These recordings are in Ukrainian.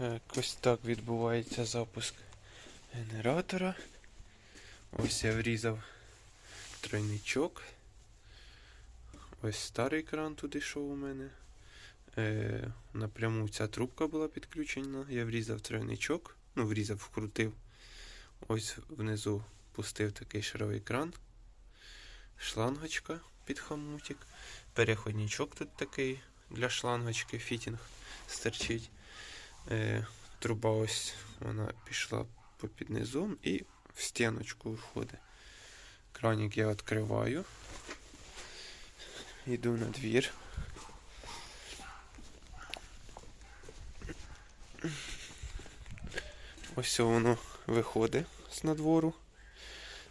Так, ось так відбувається запуск генератора. Ось я врізав тройничок. Ось старий кран туди йшов у мене. Е, напряму ця трубка була підключена. Я врізав тройничок, ну, врізав, вкрутив. Ось внизу пустив такий шаровий кран. Шлангочка під хомутик. Переходничок тут такий для шлангочки, фітінг стерчить. Е, труба ось вона пішла попід низом і в стіночку входить. Кранік я відкриваю. Йду на двір. Ось воно виходить з надвору.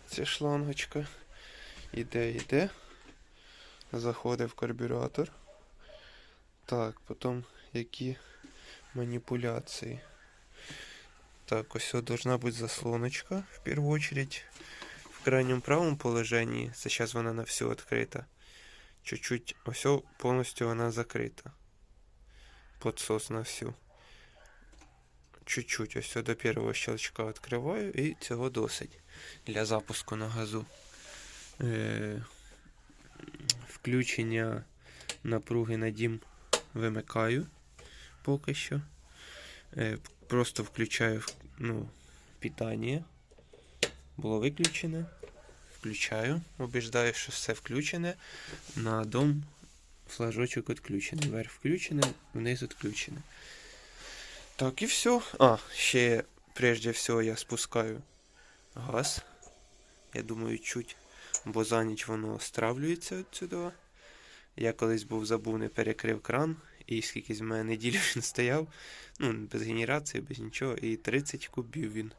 Ця шлангочка. Іде, йде. Заходить в карбюратор. Так, потім які манипуляции. Так, все должна быть заслоночка в первую очередь. В крайнем правом положении, сейчас вона на все открыта. Чуть-чуть, все полностью вона закрита. Подсос на всю. Чуть-чуть, ось до первого щелчка відкриваю і цього досить для запуску на газу. Е, включення напруги на дім вимикаю поки що. Е, Просто включаю ну, питання. Було виключене. Включаю. Убіждаю, що все включене. На дом флажочок відключений. Вверх включене, вниз відключене. Так, і все. А, ще прежде всього я спускаю газ. Я думаю, чуть, бо за ніч воно стравлюється отсюди. Я колись був забув, не перекрив кран, і скільки з мене неділю він стояв, ну, без генерації, без нічого, і 30 кубів він.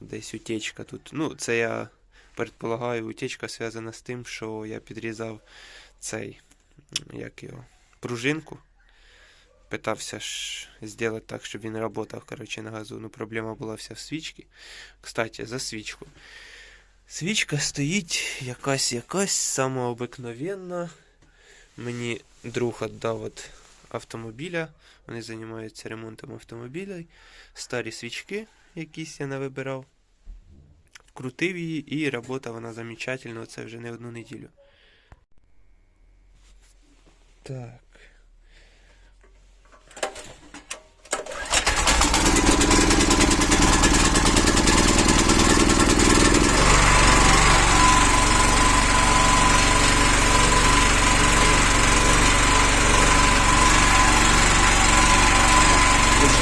Десь утечка тут. Ну, це я предполагаю, утечка зв'язана з тим, що я підрізав цей, як його, пружинку. Питався ж зробити так, щоб він працював, коротше, на газу. Ну, проблема була вся в свічці. Кстати, за свічку. Свічка стоїть якась якась самообикновенна. Мені друг віддав від автомобіля. Вони займаються ремонтом автомобілей. Старі свічки якісь я навибирав. Вкрутив її і робота вона замечательна. Це вже не одну неділю. Так.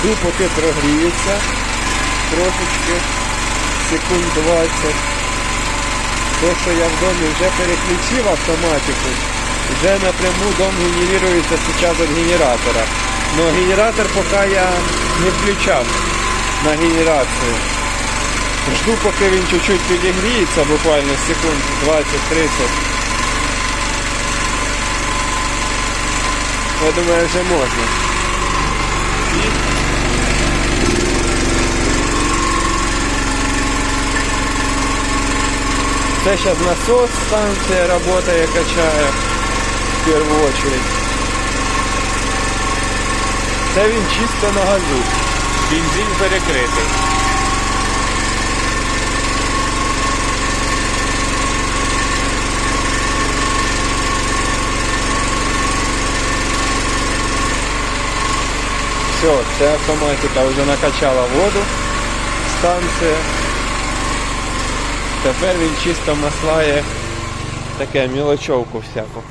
Жду, поки прогріється трошечки, секунд 20. То, що я в домі вже переключив автоматику, вже напряму дом генерується зараз від генератора. Но генератор поки я не включав на генерацію. Жду, поки він чуть-чуть підігріється, буквально секунд 20-30. Я думаю, вже можна. Це сейчас насос, станция работает, качає в первую очередь. Це він чисто на газу. Бензин перекритий. Все, ця автоматика вже накачала воду. Станція. Тепер він чисто маслає таке мілочовку всяку.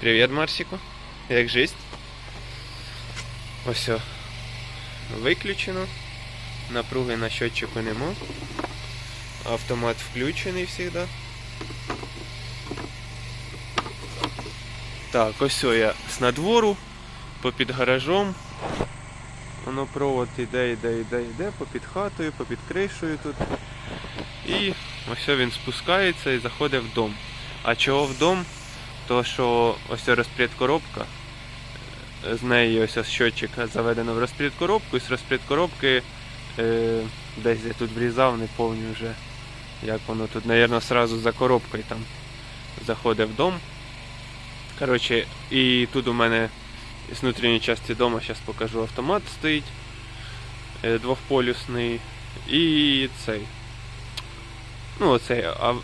Привіт, Марсіку. Як жизнь? Ось. Виключено. Напруги на счетчику нема. Автомат включений завжди. Так, ось о, я з надвору, попід гаражом. Воно провод іде, іде, іде, іде, попід хатою, попід кришею тут. І ось він спускається і заходить в дом. А чого в дом? То що ось розпред коробка. З неї ось ось заведено в розпред коробку, і з розпред коробки е, десь я тут врізав, не вже. Як воно тут, мабуть, сразу за коробкою там заходить в дом. Коротше, і тут у мене з внутрішньої частини дому, зараз покажу, автомат стоїть е, двохполюсний. І цей. Ну, оцей а,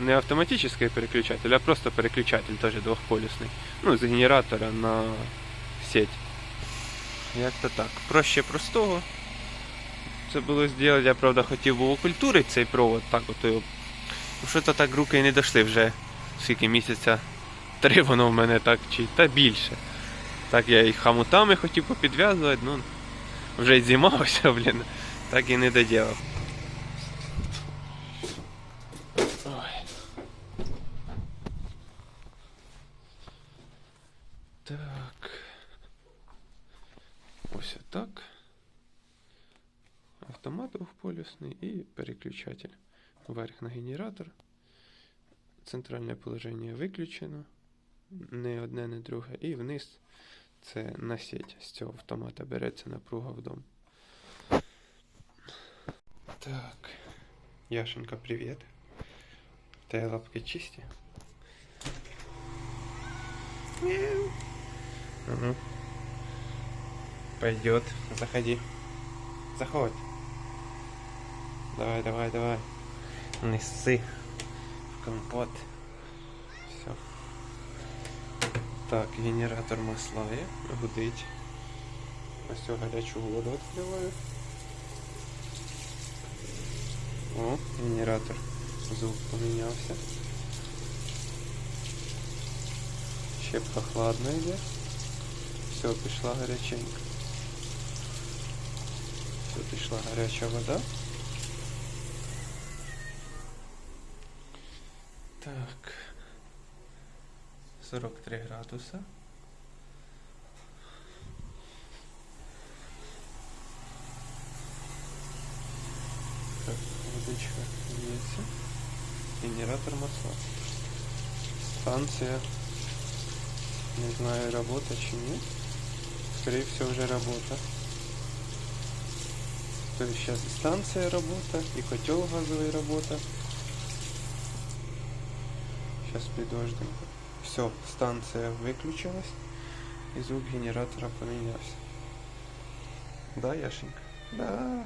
не автоматичний переключатель, а просто переключатель теж двохполюсний. Ну, з генератора на сеть. Як-то так. Проще простого. Це було зробити. Я правда хотів був окультурити цей провод, так от його. Ну, Що-то так руки і не дійшли вже скільки місяця. Три воно в мене так чи та більше. Так я і хамутами хотів попідв'язувати, ну вже й зімався, блін. Так і не доділав. Так. Ось так. Автомат двохполюсний і переключатель. Вверх на генератор. Центральне положення виключено. Не одне, не друге. І вниз це на сеть. З цього автомата береться напруга в дом. Так. Яшенька, привіт. Тебе лапки чисті? Угу. Пойдет. Заходи. Заходь. Давай, давай, давай. Неси в компот. Все. Так, генератор маслає, гудить. Ось цю гарячу воду відкриваю. О, генератор. Звук помінявся. Ще прохладно йде. Все, пішла гаряченька. Все, пішла гаряча вода. Так. 43 градуса. Так, водичка льется. Генератор масла. Станция. Не знаю, работа чи нет. Скорее всего, уже работа. То есть сейчас и станция работа, и котел газовый работа. Сейчас подождем. Все, станция выключилась. И звук генератора поменялся. Да, Яшенька? Да.